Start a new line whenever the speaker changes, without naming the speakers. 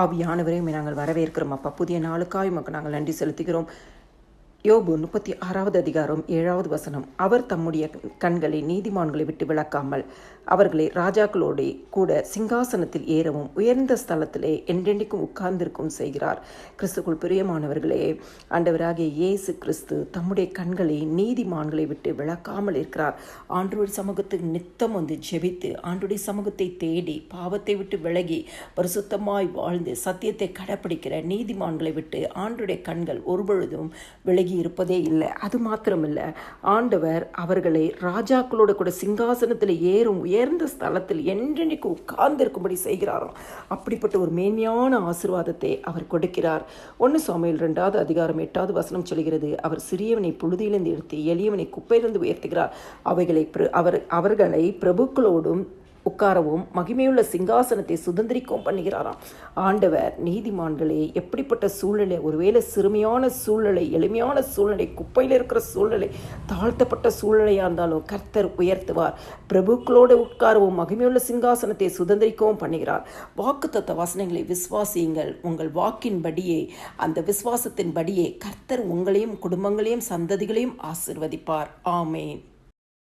ஆவியானவரையும் நாங்கள் வரவேற்கிறோம். அப்பா புதிய நாளுக்காய் உமக்கு நாங்கள் நன்றி செலுத்துகிறோம். யோபு முப்பத்தி ஆறாவது அதிகாரம் ஏழாவது வசனம். அவர் தம்முடைய கண்களை நீதிமான்களை விட்டு விளக்காமல் அவர்களை ராஜாக்களோடு கூட சிங்காசனத்தில் ஏறவும் உயர்ந்த ஸ்தலத்திலே என்றென்றைக்கும் உட்கார்ந்திருக்கும் செய்கிறார். கிறிஸ்துக்குள் பிரியமானவர்களே ஆண்டவராகிய இயேசு கிறிஸ்து தம்முடைய கண்களை நீதிமான்களை விட்டு விளக்காமல் இருக்கிறார். ஆண்டோடைய சமூகத்துக்கு நித்தம் வந்து ஜெபித்து ஆண்டுடைய சமூகத்தை தேடி பாவத்தை விட்டு விலகி பரிசுத்தமாய் வாழ்ந்து சத்தியத்தை கடைப்பிடிக்கிற நீதிமான்களை விட்டு ஆண்டுடைய கண்கள் ஒருபொழுதும் விலகி இருப்பதே இல்லை. அது மாத்திரமில்ல. ஆண்டவர் அவர்களை ராஜாக்களோட கூட சிங்காசனத்தில் ஏறும் உயர்ந்த ஸ்தலத்தில் என்றென்றைக்கு உட்கார்ந்திருக்கும்படி செய்கிறாராம் அப்படிப்பட்ட ஒரு மேன்மையான ஆசீர்வாதத்தை அவர் கொடுக்கிறார். ஒன்று சுவாமியில் ரெண்டாவது அதிகாரம் எட்டாவது வசனம் சொல்கிறது அவர் சிறியவனை புழுதியிலிருந்து எடுத்து எளியவனை குப்பையிலிருந்து உயர்த்துகிறார். அவைகளை அவர் அவர்களை பிரபுக்களோடும் உட்காரவும் மகிமையுள்ள சிங்காசனத்தை சுதந்திரிக்கவும் பண்ணுகிறாராம். ஆண்டவர் நீதிமான்களே எப்படிப்பட்ட சூழ்நிலை? ஒருவேளை சிறுமையான சூழ்நிலை எளிமையான சூழ்நிலை குப்பையில் இருக்கிற சூழ்நிலை தாழ்த்தப்பட்ட சூழ்நிலையாக இருந்தாலும் கர்த்தர் உயர்த்துவார். பிரபுக்களோடு உட்காரவும் மகிமையுள்ள சிங்காசனத்தை சுதந்திரிக்கவும் பண்ணுகிறார். வாக்குத்தத்த வசனங்களை விசுவாசியுங்கள். உங்கள் வாக்கின்படியே அந்த விசுவாசத்தின்படியே கர்த்தர் உங்களையும் குடும்பங்களையும் சந்ததிகளையும் ஆசிர்வதிப்பார். ஆமேன்.